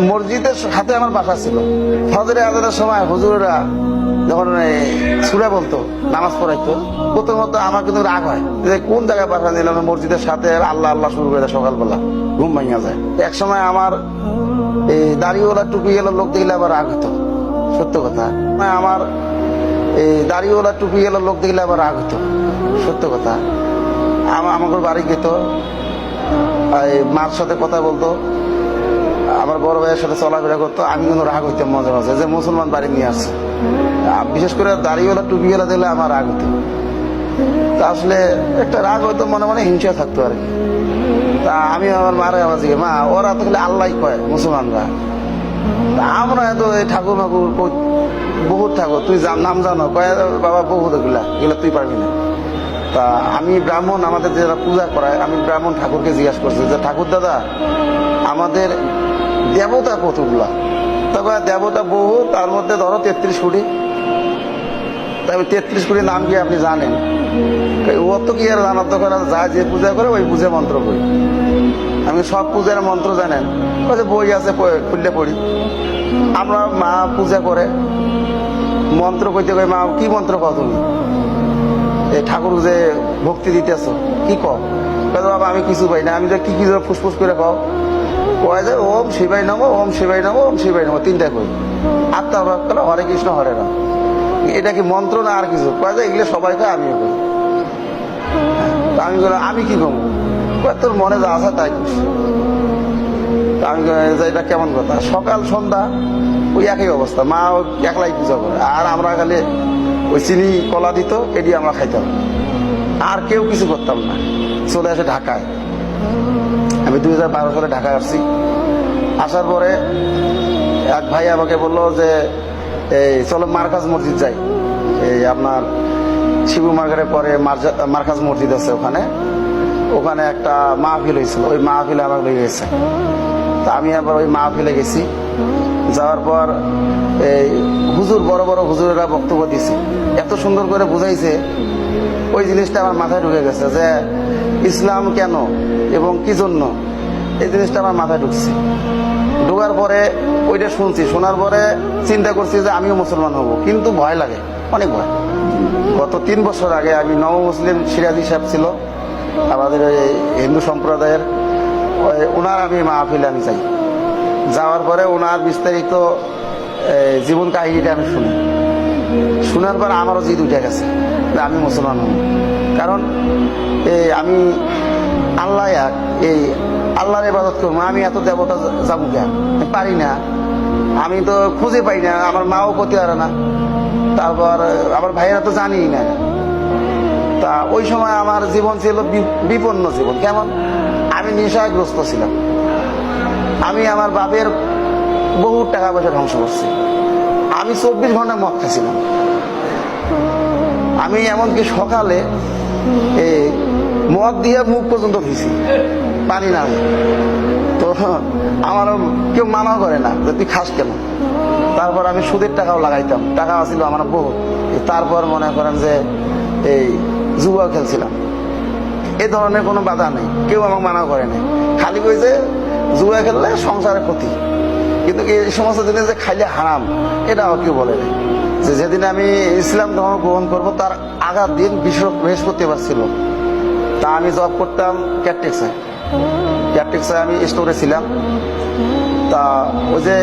মসজিদের হাতে আমার বাসা ছিল। ফজরে আজানের সময় হুজুরেরা যখন সুরা বলতো, নামাজ পড়াইতো প্রথমত আমার কিন্তু রাগ হয় যে কোন জায়গায় বাসা নিলাম মসজিদের সাথে আল্লাহ আল্লাহ শুরু করে দেয় সকালবেলা, ঘুম ভাঙিয়া যায়। এক সময় আমার এই দাড়িওয়ালা টুপি গেল লোক দেখলে আবার রাগ হতো সত্য কথা। আমার এই দাড়িওয়ালা টুপি গেল লোক দেখলে আবার রাগ হতো সত্য কথা। আমা- আমাকে বাড়ি এই মার সাথে কথা বলতো। আমার বড় ভাইয়ের সাথে চলাফেরা করতো, আমি কিন্তু রাগ হইতাম মাঝে মাঝে, যে মুসলমান বাড়ি নিয়ে আসছে। বিশেষ করে দাড়িওয়ালা, টুপিওয়ালা দিলে আমার রাগ হতো তা আসলে একটা রাগ হয়তো মনে মনে হিংসা থাকতো আর কি। তা আমি আমার মারে আমার জিজ্ঞে মা, ওরা তো আল্লাহ কয়, মুসলমানরা। আমরা এত ঠাকুর মাকুর বহুত ঠাকুর, তুই নাম জানো? কয়, বাবা, বহুত এগুলা এগুলা তুই পারবি না। তা আমি ব্রাহ্মণ, আমাদের যারা পূজা করায়, আমি ব্রাহ্মণ ঠাকুরকে জিজ্ঞাসা করছি যে, ঠাকুর দাদা, আমাদের দেবতা কতগুলা তবে দেবতা বহু তার মধ্যে ধরো তেত্রিশ কোটি তবে তেত্রিশ কোটি নাম কি আপনি জানেন? ও তো কি আর জানার দরকার? যা যে পূজা করে, ওই পূজা মন্ত্র করি আমি সব পূজার মন্ত্র জানেন। বই আছে খুললে পড়ি। আমরা মা পূজা করে। মন্ত্র কইতে কই মা, কি মন্ত্র কও তুমি? এই ঠাকুর যে ভক্তি দিতেছ, কি কও? বাবা, আমি কিছু পাই না। আমি যে কি কি ফুসফুস করে কও? কয় যে, ওম শিবাই নম, ওম শিবাই নম, ওম শিবাই নম তিনটা কই? আত্মা কলে হরে কৃষ্ণ, হরে রাম। এটা কি মন্ত্র না আর কিছু? কয় যে, এগুলো সবাই কয়, আমিও তা আমি বললাম, আমি কি কম তোর মনে যা আছে তাই আমি এটা কেমন কথা? সকাল, সন্ধ্যা, ওই একই অবস্থা। মা একলাই পূজা করে। আর আমরা খালি ওই চিনি, কলা দিত, এটি আমরা খাইতাম। আর কেউ কিছু করতাম না। চলে আসে ঢাকায়। আমি দুই হাজার বারো সালে ঢাকায় আসছি। আসার পরে এক ভাই আমাকে বলল যে, এই, চলো মার্কাজ মসজিদ যাই। এই আপনার শিবু মার্কেটের পরে মার্কাজ মসজিদ আছে ওখানে। ওখানে একটা মাহফিল হয়েছিল, ওই মাহফিলে আমাকে লেগে গেছে। তা আমি আবার ওই মাহফিলে গেছি। যাওয়ার পর এই হুজুর, বড় বড় হুজুরেরা বক্তব্য দিছে এত সুন্দর করে বুঝাইছে, ওই জিনিসটা আমার মাথায় ঢুকে গেছে যে ইসলাম কেন এবং কি জন্য? এই জিনিসটা আমার মাথায় ঢুকছে। ঢোকার পরে ওইটা শুনছি, শোনার পরে চিন্তা করছি যে আমিও মুসলমান হব, কিন্তু ভয় লাগে, অনেক ভয়। গত তিন বছর আগে আমি নব মুসলিম সিরাজি সাহেব ছিল, আমাদের ওই হিন্দু সম্প্রদায়ের ওনার আমি মাহফিলে আমি যাই। যাওয়ার পরে ওনার বিস্তারিত জীবন কাহিনীটা আমি শুনি। শোনার পর আমারও জিদ উঠে গেছে আমি মুসলমান হব। কারণ এই আমি আল্লাহ এক, এই আল্লাহর ইবাদত করব আমি এত দেবতা যাব কেন? পারি না। আমি তো খুঁজে পাই না, আমার মাও করতে পারে না। তারপর, আমার ভাইয়েরা তো জানিই না। তা ওই সময় আমার জীবন ছিল বিপন্ন জীবন। কেমন? আমি নেশাগ্রস্ত ছিলাম। আমি আমার বাপের বহু টাকা পয়সা ধ্বংস করছি। আমি চব্বিশ ঘণ্টা মদ খাচ্ছিলাম আমি এমনকি সকালে মদ দিয়ে মুখ পর্যন্ত ধুইছি। পানি না তো আমারও কেউ মানাও করে না যে তুই খাস কেন? তারপর আমি সুদের টাকাও লাগাইতাম। টাকা ছিল আমার বহু তারপর মনে করেন যে এই জুয়া খেলছিলাম। এই ধরনের কোনো বাধা নেই। কেউ আমাকে মানা করে নাই। খালি কই যে জুয়া খেললে সংসারের ক্ষতি। কিন্তু এই সমস্ত জিনিস যে খাইলে হারাম? এটাও কেউ বলে যে যেদিন আমি ইসলাম ধর্ম গ্রহণ করব, তার আগার দিন বিশ্ব বৃহস্পতিবার ছিল। তা আমি জব করতাম ক্যাটটেক্সে ক্যাটটেক্সে আমি স্টোরে ছিলাম। তা ওই যে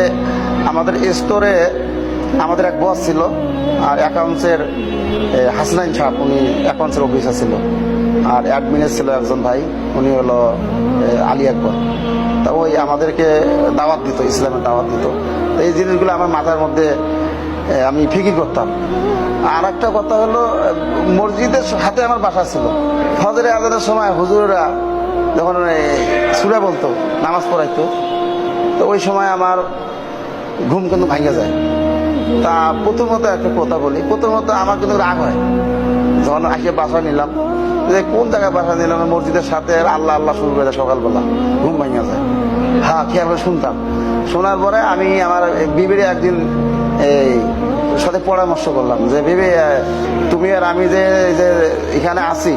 আমাদের স্টোরে আমাদের এক বস ছিল, আর অ্যাকাউন্টসের হাসনাইন সাহেব, উনি অ্যাকাউন্টসের অফিসার ছিল। আর অ্যাডমিনের ছিল একজন ভাই, উনি হলো আলী আকবর। তা ওই আমাদেরকে দাওয়াত দিত, ইসলামের দাওয়াত দিত। তো এই জিনিসগুলো আমার মাথার মধ্যে আমি ফিকির করতাম। আর একটা কথা হলো, মসজিদের হাতে আমার বাসা ছিল। ফজরে আজানের সময় হুজুরেরা যখন সুরা বলতো, নামাজ পড়াইতো, তো ওই সময় আমার ঘুম কিন্তু ভাঙে যায়। তা প্রথমত একটা কথা বলি, প্রথমত আমার কিন্তু রাগ হয়। যখন আসে বাসা নিলাম যে কোন জায়গায় বাসা নিলাম? মসজিদের সাথে আল্লাহ আল্লাহ শুরু করে দেয় সকালবেলা। ঘুম ভাঙে যায়। হ্যাঁ খেয়াল করে শুনতাম? শোনার পরে আমি আমার বিবির একদিন এই সাথে পরামর্শ করলাম যে, বিবি তুমি আর আমি যে যে এখানে আছি,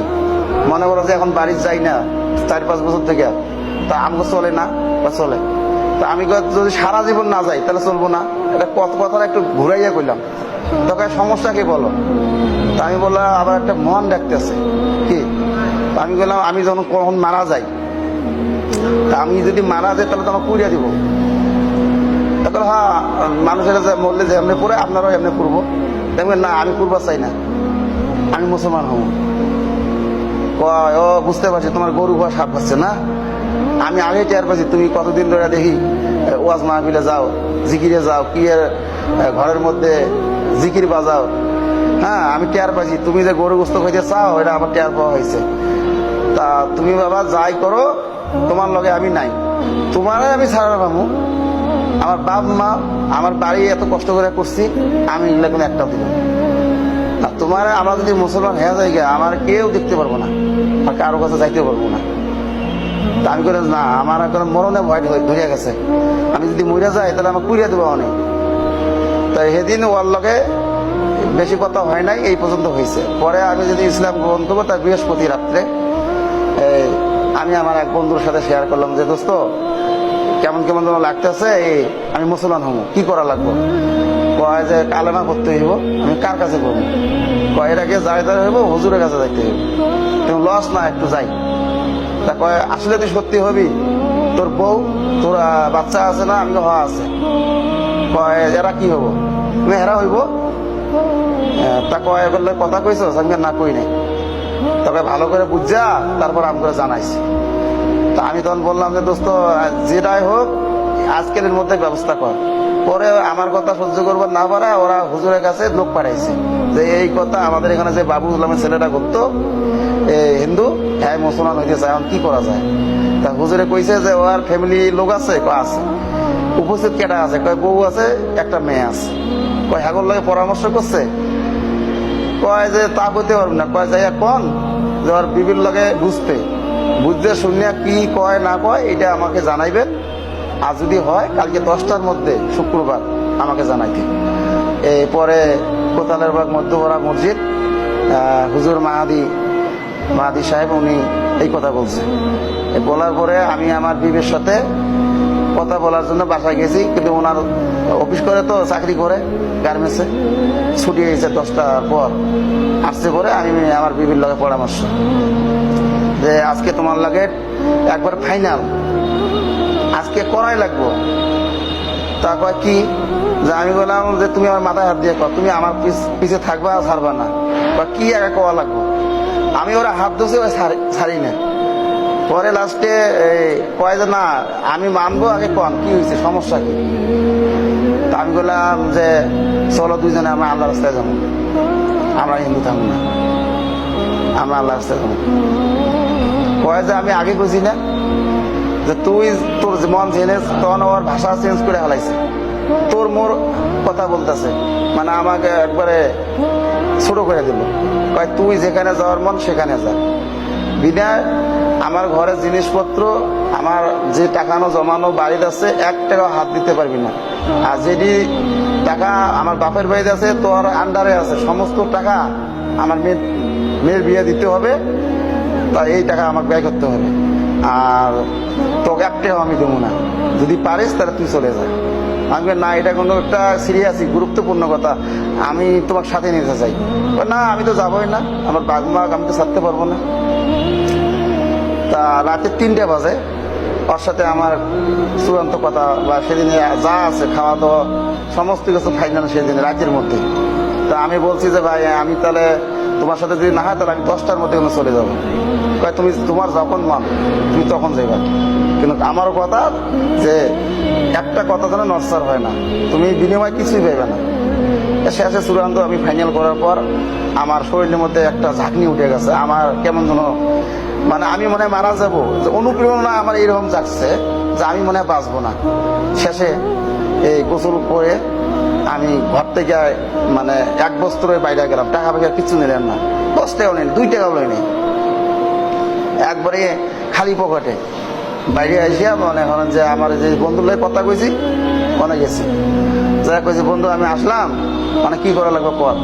মনে করো যে এখন বাড়ি যাই না, চার, পাঁচ বছর থেকে, তা আমাকে চলে না? বা চলে? তা আমি যদি সারা জীবন না যাই, তাহলে চলবো না। এটা কত কথাটা একটু ঘুরাইয়া করলাম তোকে সমস্যা কি বলো? তা আমি বললাম, আবার একটা মন ডাকতেছে কি? আমি বললাম, আমি যখন কখন মারা যাই, তা আমি যদি মারা যাই, তাহলে তো আমার পুড়িয়া দিব। তখন হ্যাঁ মানুষের মরলে যে এমনি পড়ে, আপনারাও এমনি পড়ব। দেখবেন, না, আমি পূর্ব চাই না। আমি মুসলমান হব। ও, বুঝতে পারছি, তোমার গরু বা সাপ পাচ্ছে না। আমি আগে টের পাচ্ছি তুমি কতদিন ধরে দেখি ওয়াজ মাহফিলে যাও, জিকিরে যাও, কি ঘরের মধ্যে জিকির বাজাও। হ্যাঁ আমি টের পাচ্ছি তুমি যে গরু গোস্ত খাইতে চাও, এটা আমার টের পাওয়া হয়েছে। তা তুমি বাবা যাই করো, তোমার লগে আমি নাই। তোমারে আমি ছাড়া পাবো আমার বাপ মা, আমার বাড়ি এত কষ্ট করে করছি, আমি এগুলো কোনো একটাও দিব। আর তোমার আমরা যদি মুসলমান হয়ে যাই আমার কেউ দেখতে পারব না আর কারও কাছে যাইতে পারব না। তা আমি করে না, আমার এখন মরণে ভয় ধরে- গেছে। আমি যদি মরে যাই, তাহলে আমার কুড়িয়ে দেবো অনেক। তাই সেদিন ওর লগে বেশি কথা হয় নাই, এই পর্যন্ত হয়েছে। পরে আমি যদি ইসলাম গ্রহণ করব, তার বৃহস্পতি রাত্রে আমি আমার এক বন্ধুর সাথে শেয়ার করলাম যে, দোস্ত, কেমন কেমন যেন লাগতেছে এই আমি মুসলমান হব, কি করা লাগবো? কয় যে, কালেমা করতে হইব, আমি কার কাছে করব কয়, এর আগে যাই যাই হইব, হুজুরের কাছে যাইতে হইব। তুমি লস না, একটু যাই। তা কয়, আসলে তুই সত্যি হবি? তোর বউ, তোর বাচ্চা আছে না? আমি হওয়া আছে। কয়, এরা কি হব? তুমি হেরা হইব। তা কয় বললে কথা কইছো কই, না কই নাই। তবে ভালো করে বুঝা তারপর আমি করে জানাইছি। তা আমি তখন বললাম যে দোস্ত যেটাই হোক আজকের মধ্যে ব্যবস্থা কর। পরে আমার কথা সহ্য করব না পারা ওরা হুজুরের কাছে লোক পাঠাইছে। যে এই কথা আমাদের এখানে যে বাবু ইসলামের ছেলেটা করতো হিন্দু হ্যাঁ মুসলমান হইতে চায় এখন কি করা যায়? তা হুজুরে কইছে যে ওর ফ্যামিলি লোক আছে? আছে। উপস্থিত কেটা আছে? কয় বউ আছে একটা মেয়ে আছে। কয় হ্যাগর লাগে পরামর্শ করছে? কয় যে তা কইতে পারব না। কয় যাই কোন? যে ওর বিবির লগে বুঝতে বুঝতে শুনিয়া কি কয়, না কয়, এটা আমাকে জানাইবেন। আর যদি হয়, কালকে দশটার মধ্যে, শুক্রবার, আমাকে জানাইতে। এরপরে কোতালের বাগ মধ্যপাড়া মসজিদ হুজুর মাহাদি মাহাদি সাহেব উনি এই কথা বলছে। বলার পরে আমি আমার বিবির সাথে কথা বলার জন্য বাসায় গেছি, কিন্তু ওনার অফিস করে তো, চাকরি করে গার্মেন্টসে ছুটি হয়েছে দশটার পর। আসছে পরে আমি আমার বিবির লগে পরামর্শ। যে আজকে তোমার লাগে একবার ফাইনাল আজকে করাই লাগবো। তা কয় কি? যে আমি বললাম যে তুমি আমার মাথায় হাত দিয়ে কর, তুমি আমার পিছ- থাকবা ছাড়বা না। বা কি একা কওয়া লাগবো? আমি ওরা হাত ধুছে ওই ছাড়ি না পরে লাস্টে কয় যে, না, আমি মানবো, আগে কন? কি হয়েছে সমস্যা কি? তা আমি বললাম যে, চলো দুইজনে আমরা আল্লাহ রাস্তায় যাব। আমরা হিন্দু থাকব না। আমরা আল্লাহ রাস্তায় যাব। কয় যে, আমি আগে বুঝি না যে তুই তোর মন জেনে, তখন ওর ভাষা চেঞ্জ করে হালাইছে তোর মোর কথা বলতেছে। মানে আমাকে একবারে ছোট করে দিল। কয়, তুই যেখানে যাওয়ার মন, সেখানে যা। বিদায় আমার ঘরের জিনিসপত্র, আমার যে টাকানো, জমানো বাড়িতে আছে, এক টাকা হাত দিতে পারবি না। আর যেটি টাকা আমার বাপের বাড়িতে আছে, তোর আন্ডারে আছে, সমস্ত টাকা আমার মেয়ের মেয়ের বিয়ে দিতে হবে তা এই টাকা আমাকে ব্যয় করতে হবে। আর তোকে একটাও আমি দেবো না। যদি পারিস, তাহলে তুই চলে যা। আমি না, এটা কোনো একটা সিরিয়াসই গুরুত্বপূর্ণ কথা। আমি তোমার সাথে নিতে চাই। না, আমি তো যাবোই না। আমার বাঘ মাগ আমি তো ছাড়তে পারব না। তা রাতে তিনটে বাজে। ওর সাথে আমার চূড়ান্ত কথা বা সেদিনে যা আছে, খাওয়া দাওয়া, সমস্ত কিছু ফাইনাল সেদিন, রাতের মধ্যে। তা আমি বলছি যে, ভাই, আমি তাহলে তোমার সাথে যদি না হয়, তাহলে আমি দশটার মধ্যে ওখানে চলে যাব। কয়, তুমি তোমার যখন মান, তুমি তখন যাইবা। কিন্তু আমারও কথা যে, একটা কথা যেন নরসার হয় না। তুমি বিনিময় কিছুই পাইবে না। শেষে চূড়ান্ত আমি ফাইনাল করার পর আমার শরীরের মধ্যে একটা ঝাঁকনি উঠে গেছে। আমার কেমন যেন মানে আমি মনে হয় মারা যাব। যে অনুপ্রেরণা আমার এরকম যাচ্ছে যে আমি মনে হয় বাঁচবো না। শেষে এই গোসল করে আমি ঘর থেকে মানে এক বস্ত্র বাইরে গেলাম, টাকা পয়সা কিছু নিলেন না। দশ টাকাও নেই দুই টাকাও নেই একবারে খালি পকেটে। বাইরে আসিয়া মনে হন যে আমার যে বন্ধুর কথা কইছি, মনে গেছি। যারা কইছে বন্ধু, আমি আসলাম মানে কি করা লাগবে কর।